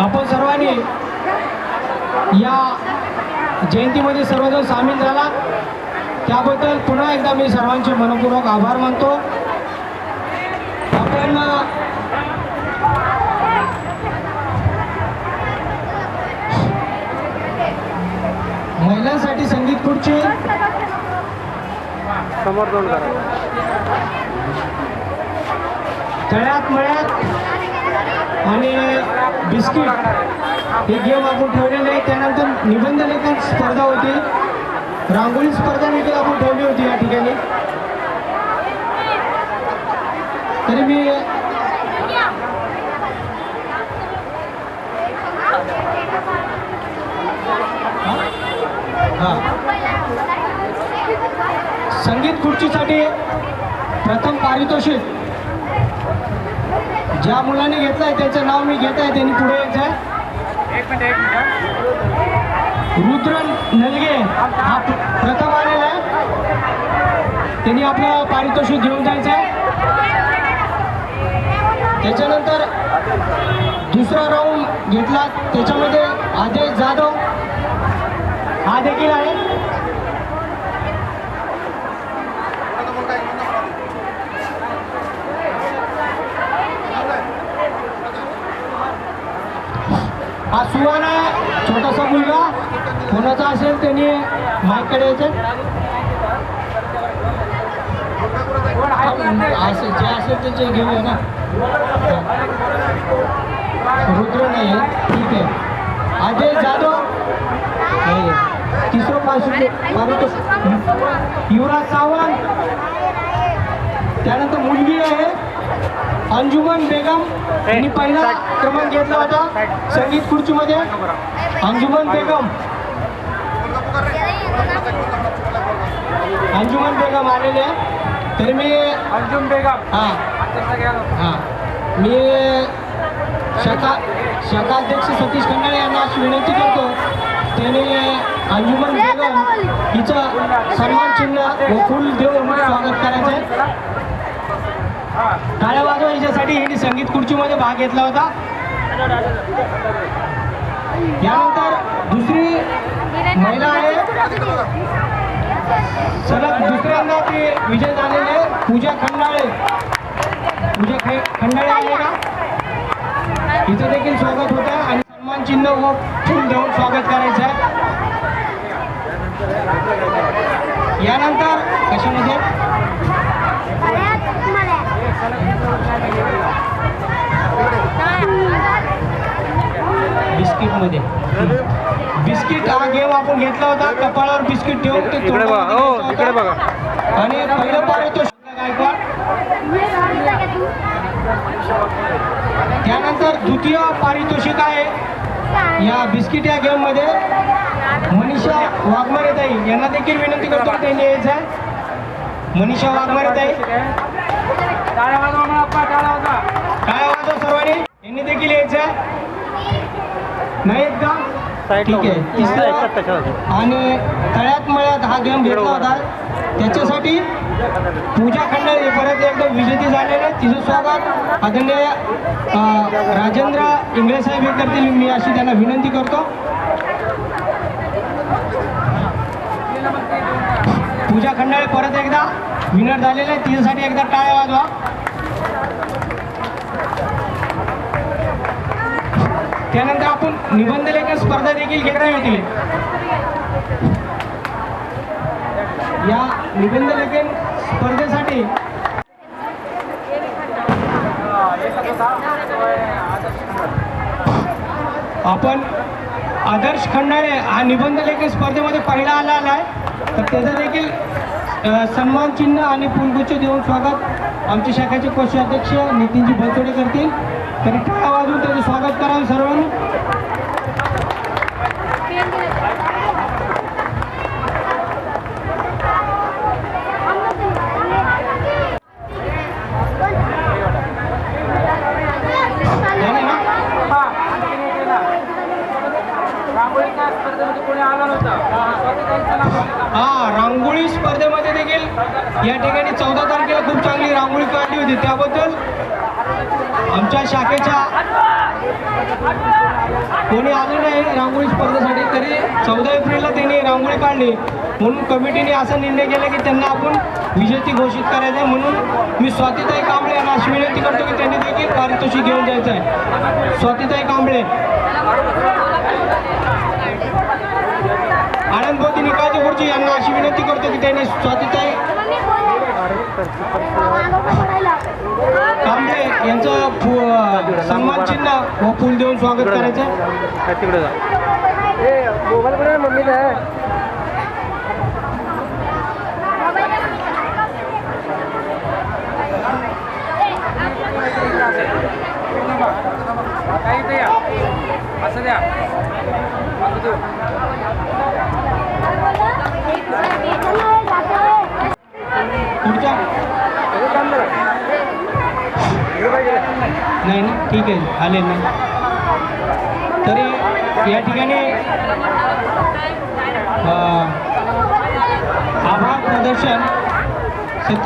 आपण सर्वांनी या जयंतीमध्ये सर्वजण सामील झाला. त्याबद्दल पुन्हा एकदा मी सर्वांचे मनपूर्वक आभार मानतो. आपण महिलांसाठी संगीत खुर्ची. समोर तोंड करा. तळ्यात मळ्यात. आणि बिस्किट हे गेम आपण ठेवलेले आहे त्यानंतर निबंध लेखन स्पर्धा होती. रांगोळी स्पर्धा देखील आपण ठेवली होती या ठिकाणी. तरी मी हां. संगीत खुर्चीसाठी प्रथम पारितोषिक ज्या मुलाने घेतलं आहे त्याचं नाव मी घेत आहे त्यांनी पुढे यायचं आहे रुद्र नलगे हा प्रथम आलेला आहे. त्यांनी आपलं पारितोषिक घेऊन जायचं आहे त्याच्यानंतर दुसरा राऊंड घेतला. त्याच्यामध्ये आदेश जाधव. हा देखील आहे. हा सुवान आहे छोटासा मुलगा. कोणाचा असेल त्यांनी माईकडे यायचं? असेल जे असेल त्याचे घेऊया ना. रुद्र नाही ठीक आहे. अजय जाधव. तिसरं पासून युवराज सावंत त्यानंतर मुलगी आहे. अंजुमन बेगम यांनी पहिला क्रमांक घेतला होता. संगीत खुर्चीमध्ये. अंजुमन बेगम. अंजुमन बेगम आलेले आहे तर मी अंजुम बेगम. हां. हां. मी शाखा शाखाध्यक्ष सतीश खंडाळे यांना अशी विनंती करतो. त्याने अंजुमन बेगम हिचं सन्मान चिन्ह व फुल देऊन स्वागत करायचं आहे. टाळ्या वाजवा यांच्यासाठी यांनी संगीत खुर्चीमध्ये भाग घेतला होता. यानंतर दुसरी महिला आहे. सलग दुसऱ्यांदा ते विजय झालेले पूजा खंडाळे. पूजा खंडाळे आले का हिचं देखील स्वागत होतं आणि सन्मान चिन्ह व फूल देऊन स्वागत करायचं आहे. यानंतर कशामध्ये? बिस्किटमध्ये. बिस्किट हा गेम आपण घेतला होता. कपाळावर बिस्किट ठेवून ते इकडे बघा. हो इकडे होतं. बघा आणि पहिलं पारितोषिक गायकवाड. त्यानंतर द्वितीय पारितोषिक आहे. या बिस्किट या गेममध्ये. मनीषा वाघमारे ताई यांना देखील विनंती करतो. त्यांनी यायचं आहे. मनीषा वाघमारे ताई काय सर्वांनी? यांनी देखील यायचं? आहे नाहीत का? ठीक आहे. तिसरं आणि तळ्यात मळ्यात हा गेम घेतला होता. त्याच्यासाठी पूजा खंडाळे परत एकदा विजेती झालेले. तिचं स्वागत. आदरणीय राजेंद्र इंगळे साहेब हे करतील. मी अशी त्यांना विनंती करतो. पूजा खंडाळे परत एकदा विनर झालेले तिच्यासाठी एकदा टाळ्या वाजवा. त्यानंतर आपण निबंध लेखन स्पर्धा देखील घेणार होती या निबंध लेखन स्पर्धेसाठी आपण आदर्श खंडाळे हा निबंध लेखन स्पर्धेमध्ये पहिला आला आहे तर त्याचा देखील सन्मान चिन्ह आणि पुलगुच्छ देऊन स्वागत आमच्या शाखेचे कोषाध्यक्ष नितीनजी भलतोडे करतील. तरी टाळा वाजून त्याचं स्वागत करावं सर्वांनी. हा रांगोळी स्पर्धेमध्ये देखील या ठिकाणी चौदा तारखेला खूप चांगली रांगोळी काढली होती. त्याबद्दल आमच्या शाखेच्या कोणी आलं नाही रांगोळी स्पर्धेसाठी तरी चौदा एप्रिलला त्यांनी रांगोळी काढली. म्हणून कमिटीने असा निर्णय केला की त्यांना आपण विजेती घोषित करायचं आहे म्हणून मी स्वातीताई कांबळे यांना अशी विनंती करतो की त्यांनी देखील पारितोषिक घेऊन जायचं आहे स्वातीताई कांबळे. आनंद बोधी गुरुजी यांना अशी विनंती करतो की त्यांनी स्वातीताई कांबळे यांचं फु- सन्मान चिन्ह व फूल देऊन स्वागत करायचं आहे. तिकडे जा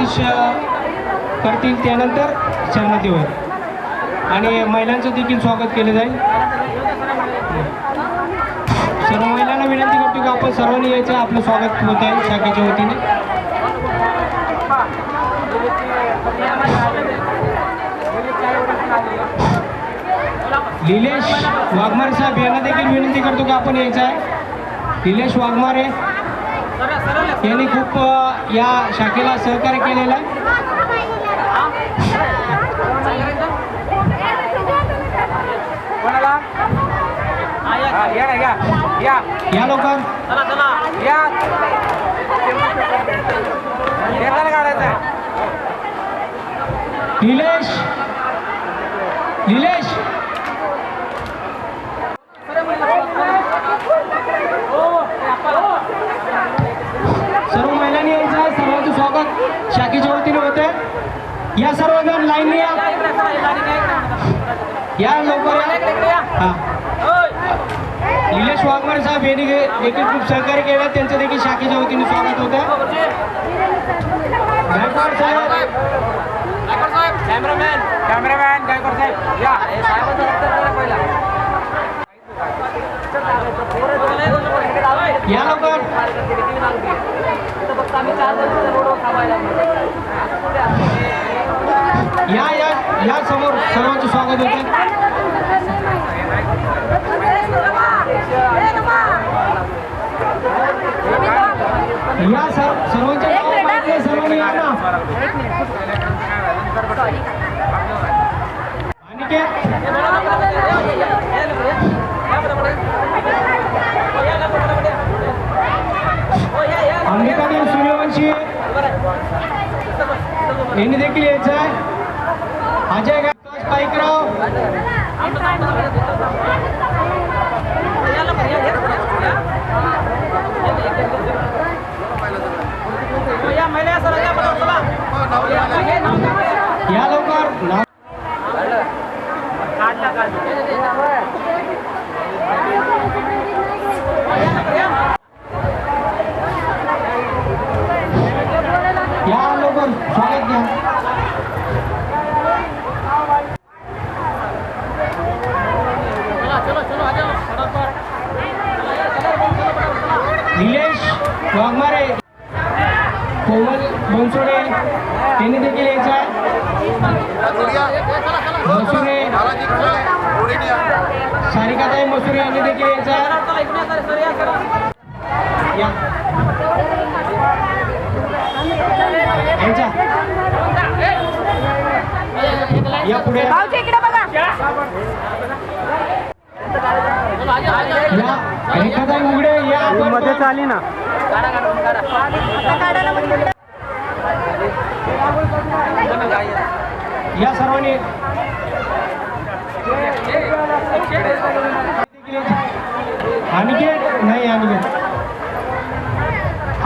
सतीश करतील त्यानंतर शर्मती होईल. आणि महिलांचं देखील स्वागत केलं जाईल. सर्व महिलांना विनंती करतो की आपण सर्वांनी यायचं आपलं स्वागत होत आहे शाखेच्या वतीने. निलेश वाघमारे साहेब यांना देखील विनंती करतो की आपण यायचं आहे. निलेश वाघमारे यांनी खूप या शाखेला सहकार्य केलेलं आहे. या आहे. निलेश. निलेश सर्व महिलांनी यायचं आहे सर्वांचं स्वागत शाखेच्या वतीने होते. या सर्वजण लाईन या. या लवकर हा. निलेश वाघमारे साहेब यांनी देखील खूप सहकार्य केलं. त्यांचं देखील शाखेच्या वतीने स्वागत होत. गायकवाड साहेब. कॅमेरामॅन कॅमेरामॅन गायकवाड साहेब या या लवकर. या या या समोर सर्वांचं स्वागत होतं या सर सर्वांचे सर्वांनी या ना अनिकेत यांनी देखील यायचं आहे. अजय गायकवाड पाईकराव. या स्वागत घ्या. निलेश वाघमारे कोमल बनसोडे त्यांनी देखील यायचा मसुरे सारिकाताई मसुरे यांनी देखील यायचा आहे. या पुढे इकडे बघा. रेखाताई उघडे या मध्ये चाली ना. या सर्वांनी. अनिकेत नाही अनिकेत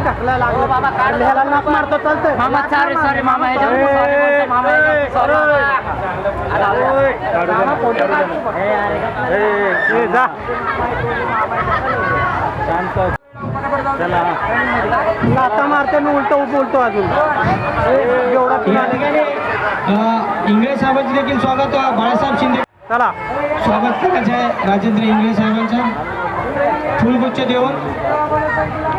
काय ढकला लागलं बाबा काढल्याला नाक मारतो चालतंय. मामा सॉरी सॉरी मामा ह्याच्यावर sorry बोलतो, मामा ह्याच्यावर sorry. ए, जा. लाता मारते मी उलट बोलतो अजून. एवढा या ठिकाणी अ, इंगळे साहेबांचे देखील स्वागत अ, बाळासाहेब शिंदे. चला. स्वागत करायचं आहे राजेंद्र इंगळे साहेबांचं. फुलगुच्छ देऊन.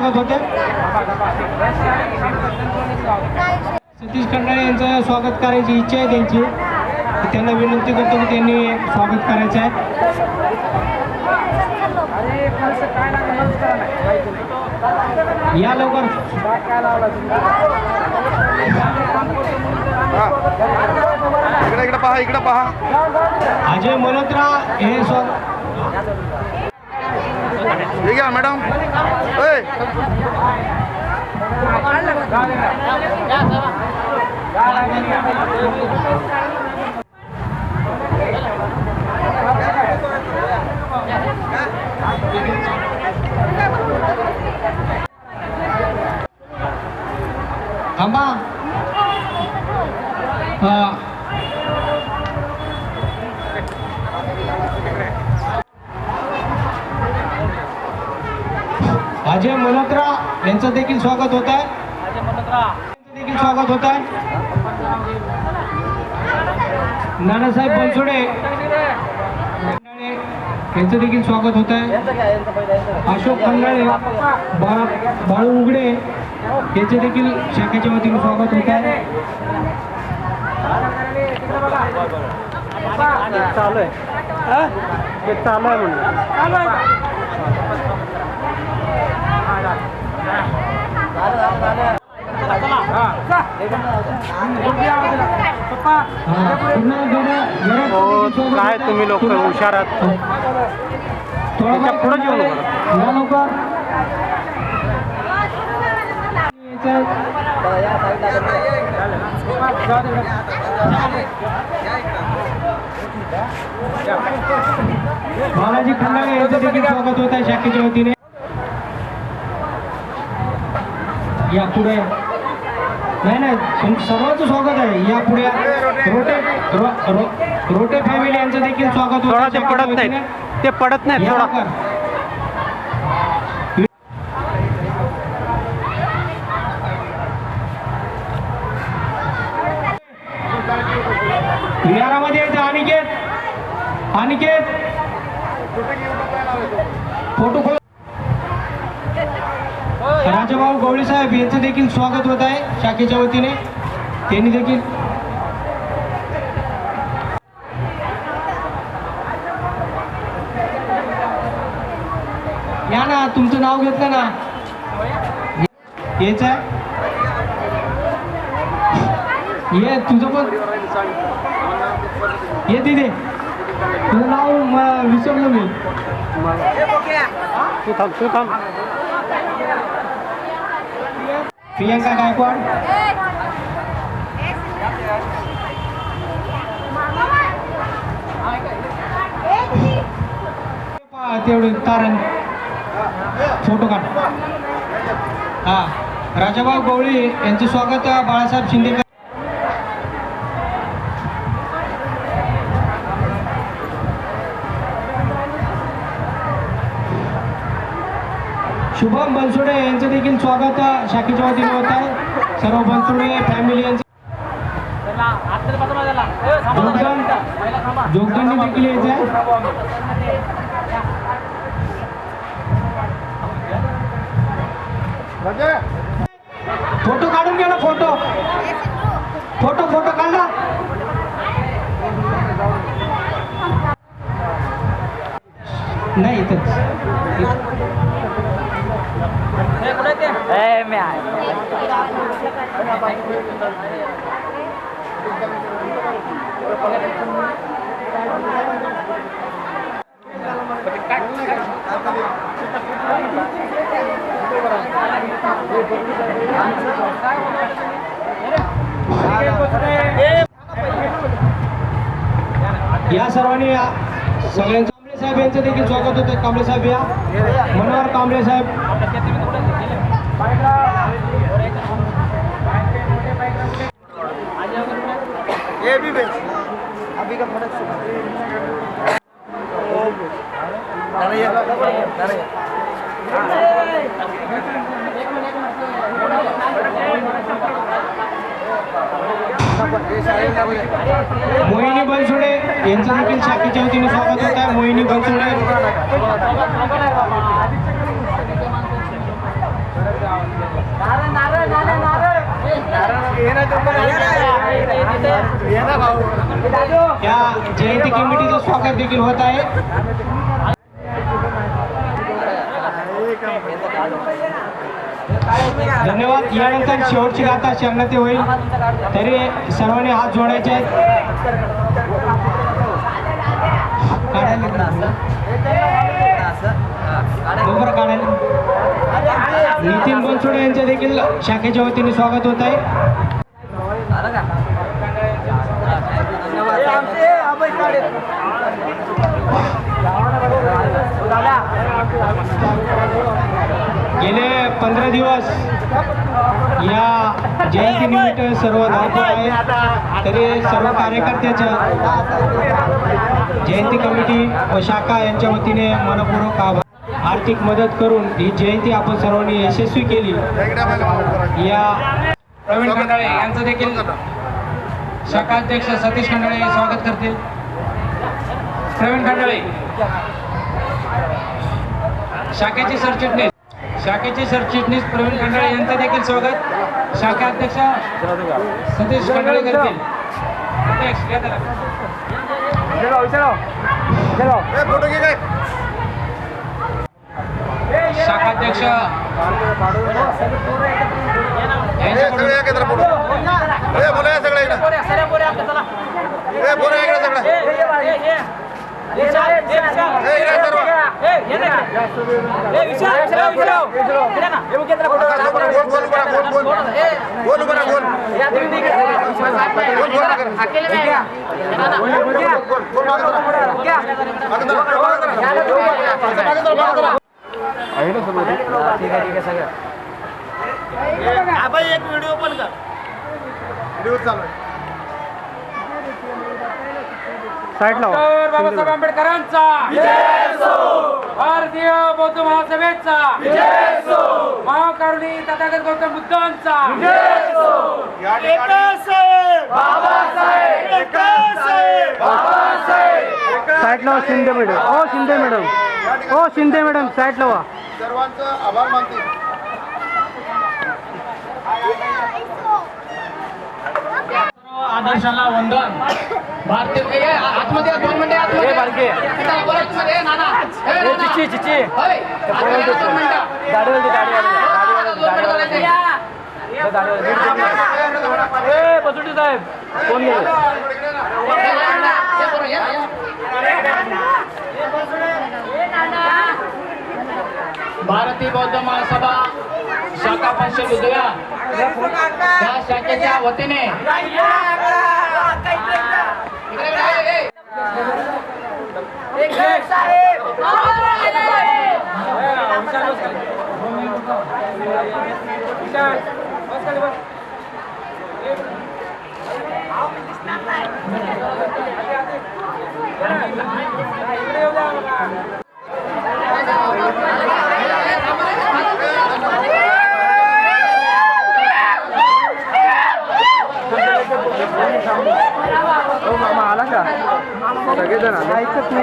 स्वागत होते. सतीश खंडाळे यांचं स्वागत करायची इच्छा आहे त्यांची. त्यांना विनंती करतो की त्यांनी स्वागत करायचं आहे. या लवकर. इकडे इकडे पहा इकडे पहा. अजय मल्होत्रा हे स्वागत हे घ्या मॅडम. ए देखील स्वागत होत आहे. देखील स्वागत होत आहे. नानासाहेब बनसोडे. यांचं देखील स्वागत होत आहे. अशोक खंडाळे बाळू उघडे यांचे देखील शाखेच्या वतीने स्वागत होत आहे. चालू आहे. चालू आहे म्हणून. काय तुम्ही लोक हुशार आहात? थोडं याच्या पुढं बालाजी खंडाळे यांचं देखील स्वागत होत आहे शाखेच्या वतीने. या पुढे नाही नाही तुम सर्वांचं स्वागत आहे या पुढे रोटे रो- रो- रोटे फॅमिली यांचं देखील स्वागत होत ते पडत. नाहीत ते पडत नाहीत या थोडा. विहारामध्ये यायचं अनिकेत अनिकेत भाऊ गवळी साहेब यांचं देखील स्वागत होत आहे शाखेच्या वतीने. त्यांनी देखील या ना तुमचं नाव घेतलं ना. यायचं आहे? ये तुझं पण ये तिथे तुझं नाव विसरलो मी. तू थांब तू थांब. प्रियंका गायकवाड पहा तेवढे तारण फोटो काढ हा राजाभाऊ गवळी यांचं स्वागत बाळासाहेब शिंदे शुभम बनसोडे यांचं देखील स्वागत शाखेच्या वतीने होत आहे. सर्व बनसोडे फॅमिली यांचं योगदान योगदान देखील यायचं आहे. फोटो काढून घ्या ना फोटो. फोटो फोटो काढला नाही इथंच. कुठे ते या सर्वांनी सगळ्यांचं कांबळे साहेब यांचं देखील स्वागत होतं कांबळे साहेब या. मनोहर कांबळे साहेब ये भी बेच अभी का फर्क मोहिनी बनसोडे यांचं देखील शाखेच्या वतीने स्वागत होत आहे मोहिनी बनसोडे या जयंती कमिटीचं स्वागत देखील होत आहे धन्यवाद यानंतर शेवटची गाथा शरणते होईल. तरी सर्वांनी हात जोडायचे आहेत. काढायला नितीन बनसोडे यांचे देखील शाखेच्या वतीने स्वागत होत आहे. गेले पंधरा दिवस. या जयंतीनिमित्त सर्व धावपळ आहे. तरी सर्व कार्यकर्त्याच्या जयंती कमिटी व शाखा यांच्या वतीने मनपूर्वक आभार. आर्थिक मदत करून ही जयंती आपण सर्वांनी यशस्वी केली. या प्रवीण खंडाळे यांचं देखील शाखा अध्यक्ष सतीश खंडाळे स्वागत करतील. प्रवीण खंडाळे. शाखेचे सरचिटणीस. शाखेचे सरचिटणीस प्रवीण खंडाळे यांचं देखील स्वागत. शाखा अध्यक्ष सतीश खंडाळे करतील. अध्यक्ष, शाखाध्यक्ष. बोला या सगळे ए बोला या इकडे सगळे ए इकडे सर्व आता बरं, गोल गोल उभा राहा, गोल गोल गोल उभा राहा, गोल गोल गोल नका करू. गोल गोल साईड लावा डॉक्टर बाबासाहेब आंबेडकरांचा. भारतीय बौद्ध महासभेचा. महाकारुणी तथागत गौतम बुद्धांचा. या ठिकाणी साईड लावा शिंदे मॅडम. ओ शिंदे मॅडम. ओ शिंदे मॅडम साईड लावा सर्वांचं आभार मानते. आदर्शाला वंदन. भारतीय आतमध्ये या, दोन मिनिटे. आतमध्ये नाना. या. साहेब. कोण या, या, या. भारतीय बौद्ध महासभा शाखा पंचशील उदया. त्या शाखेच्या वतीने इकडे, इकडे, ए, ए. मामा सगळेजण ऐकत